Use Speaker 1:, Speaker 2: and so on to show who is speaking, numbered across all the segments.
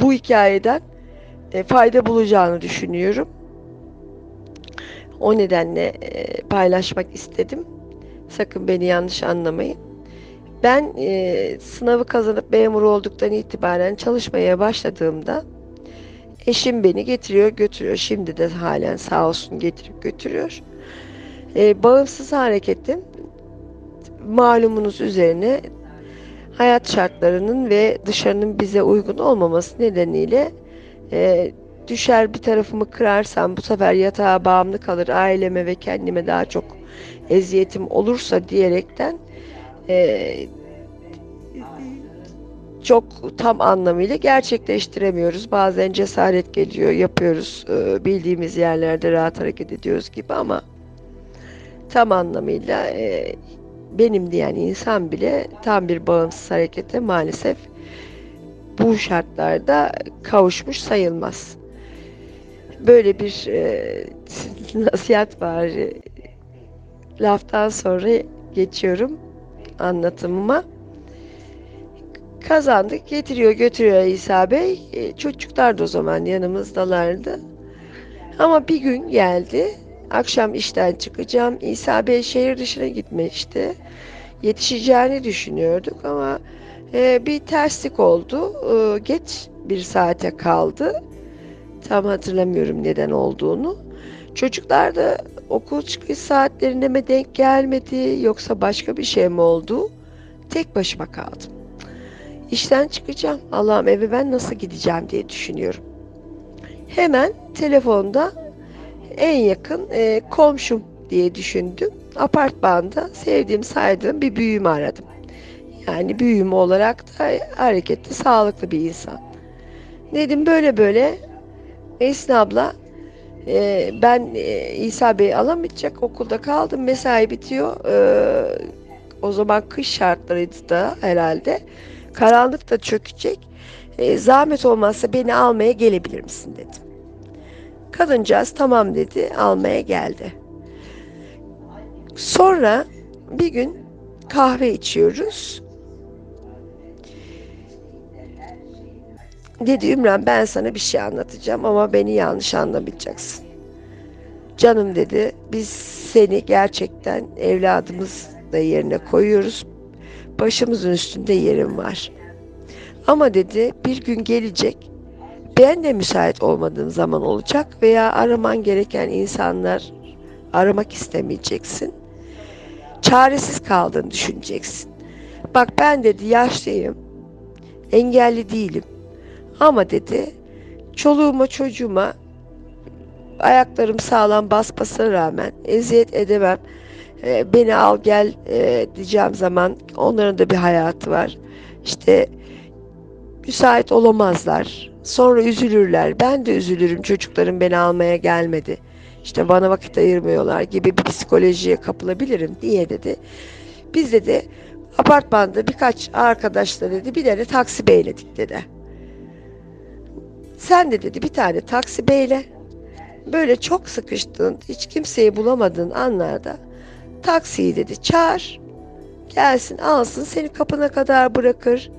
Speaker 1: bu hikayeden e, fayda bulacağını düşünüyorum. O nedenle e, paylaşmak istedim. Sakın beni yanlış anlamayın. Ben e, sınavı kazanıp memur olduktan itibaren çalışmaya başladığımda eşim beni getiriyor götürüyor. Şimdi de halen sağ olsun getirip götürüyor. E, bağımsız hareketim malumunuz üzerine hayat şartlarının ve dışarının bize uygun olmaması nedeniyle e, düşer bir tarafımı kırarsam bu sefer yatağa bağımlı kalır aileme ve kendime daha çok eziyetim olursa diyerekten e, çok tam anlamıyla gerçekleştiremiyoruz. Bazen cesaret geliyor, yapıyoruz. E, bildiğimiz yerlerde rahat hareket ediyoruz gibi ama tam anlamıyla e, benim diyen insan bile tam bir bağımsız harekete maalesef bu şartlarda kavuşmuş sayılmaz. Böyle bir e, nasihat var. Laftan sonra geçiyorum anlatımıma. Kazandık, getiriyor götürüyor İsa Bey. E, çocuklar da o zaman yanımızdalardı. Ama bir gün geldi. Akşam işten çıkacağım. İsa Bey şehir dışına gitmişti. Yetişeceğini düşünüyorduk ama e, bir terslik oldu. E, geç bir saate kaldı. Tam hatırlamıyorum neden olduğunu. Çocuklar da okul çıkış saatlerine mi denk gelmedi yoksa başka bir şey mi oldu? Tek başıma kaldım. İşten çıkacağım. Allah'ım eve ben nasıl gideceğim diye düşünüyorum. Hemen telefonda en yakın e, komşum diye düşündüm. Apartmanda sevdiğim saydığım bir büyüğümü aradım. Yani büyüğüm olarak da hareketli, sağlıklı bir insan. Dedim böyle böyle Esin abla e, ben e, İsa Bey alamayacak okulda kaldım mesai bitiyor. E, o zaman kış şartlarıydı da herhalde. Karanlık da çökecek. E, zahmet olmazsa beni almaya gelebilir misin dedim. Kadıncağız tamam dedi almaya geldi. Sonra bir gün kahve içiyoruz. Dedi Ümran ben sana bir şey anlatacağım ama beni yanlış anlamayacaksın. Canım dedi biz seni gerçekten evladımız da yerine koyuyoruz. Başımızın üstünde yerin var. Ama dedi bir gün gelecek ben de müsait olmadığım zaman olacak veya araman gereken insanlar aramak istemeyeceksin. Çaresiz kaldığını düşüneceksin. Bak ben dedi yaşlıyım. Engelli değilim. Ama dedi çoluğuma çocuğuma ayaklarım sağlam basmasına rağmen eziyet edemem. E, beni al gel e, diyeceğim zaman onların da bir hayatı var. İşte müsait olamazlar. Sonra üzülürler. Ben de üzülürüm çocuklarım beni almaya gelmedi. İşte bana vakit ayırmıyorlar gibi bir psikolojiye kapılabilirim diye dedi. Biz dedi apartmanda birkaç arkadaşla dedi bir tane taksi beyledik dedi. Sen de dedi bir tane taksi beyle böyle çok sıkıştığın hiç kimseyi bulamadığın anlarda taksiyi dedi çağır gelsin alsın seni kapına kadar bırakır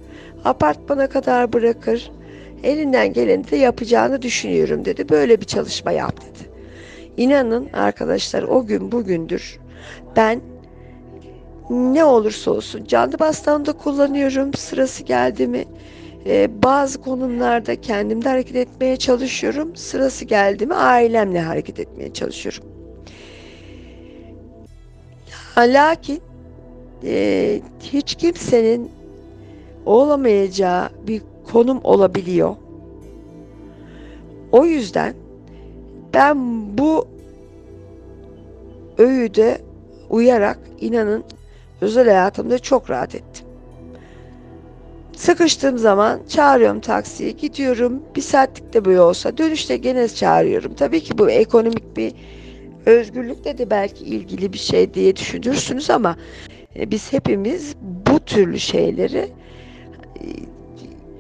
Speaker 1: apartmana kadar bırakır elinden geleni de yapacağını düşünüyorum dedi böyle bir çalışma yap dedi. İnanın arkadaşlar o gün bugündür ben ne olursa olsun canlı bastonda kullanıyorum sırası geldi mi ee, bazı konumlarda kendimde hareket etmeye çalışıyorum. Sırası geldi mi ailemle hareket etmeye çalışıyorum. Lakin e, hiç kimsenin olamayacağı bir konum olabiliyor. O yüzden ben bu öğüde uyarak inanın özel hayatımda çok rahat ettim. Sıkıştığım zaman çağırıyorum taksiyi, gidiyorum. Bir saatlik de böyle olsa dönüşte gene çağırıyorum. Tabii ki bu ekonomik bir özgürlükle de belki ilgili bir şey diye düşünürsünüz ama biz hepimiz bu türlü şeyleri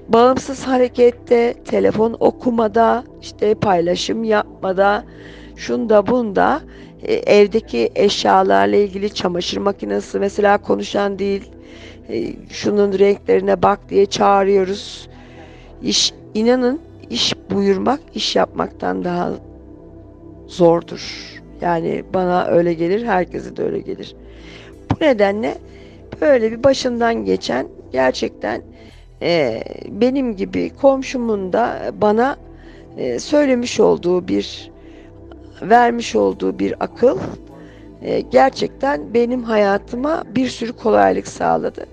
Speaker 1: bağımsız harekette, telefon okumada, işte paylaşım yapmada, şunda bunda e, evdeki eşyalarla ilgili çamaşır makinesi mesela konuşan değil, e, şunun renklerine bak diye çağırıyoruz. İş inanın iş buyurmak iş yapmaktan daha zordur. Yani bana öyle gelir, herkese de öyle gelir. Bu nedenle böyle bir başından geçen gerçekten e, benim gibi komşumun da bana e, söylemiş olduğu bir vermiş olduğu bir akıl e, gerçekten benim hayatıma bir sürü kolaylık sağladı.